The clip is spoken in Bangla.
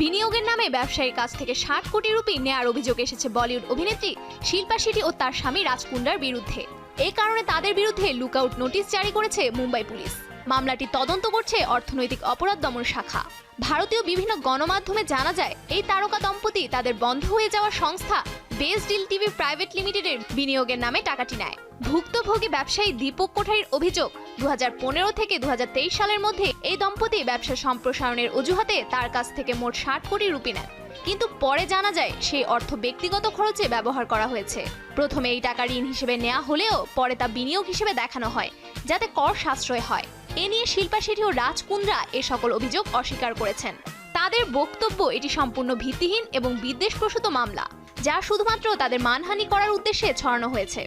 বিনিয়োগের নামে ব্যবসায়ীর কাছ থেকে ষাট কোটি রুপি নেয়ার অভিযোগ এসেছে বলিউড অভিনেত্রী শিল্পা শেঠি ও তার স্বামী রাজকুন্ডার বিরুদ্ধে। এই কারণে তাদের বিরুদ্ধে লুকআউট নোটিশ জারি করেছে মুম্বাই পুলিশ। মামলাটি তদন্ত করছে অর্থনৈতিক অপরাধ দমন শাখা। ভারতীয় বিভিন্ন গণমাধ্যমে জানা যায়, এই তারকা দম্পতি তাদের বন্ধ হয়ে যাওয়া সংস্থা বেস ডিল টিভি প্রাইভেট লিমিটেডের বিনিয়োগের নামে টাকাটি নেয়। ভুক্তভোগী ব্যবসায়ী দীপক কোঠারির অভিযোগ দু হাজার পনেরো থেকে দু হাজার তেইশ সালের মধ্যে এই দম্পতি ব্যবসা সম্প্রসারণের অজুহাতে তার কাছ থেকে মোট ষাট কোটি রুপি নেন। কিন্তু পরে জানা যায়, সেই অর্থ ব্যক্তিগত খরচে ব্যবহার করা হয়েছে। প্রথমে এই টাকা ঋণ হিসেবে নেওয়া হলেও পরে তা বিনিয়োগ হিসেবে দেখানো হয়, যাতে কর সাশ্রয় হয়। এ নিয়ে শিল্পা শেঠি ও রাজকুন্দ্রা এ সকল অভিযোগ অস্বীকার করেছেন। তাদের বক্তব্য এটি সম্পূর্ণ ভিত্তিহীন এবং বিদ্বেষপ্রসূত মামলা, যা শুধুমাত্র তাদের মানহানি করার উদ্দেশ্যে ছড়ানো হয়েছে।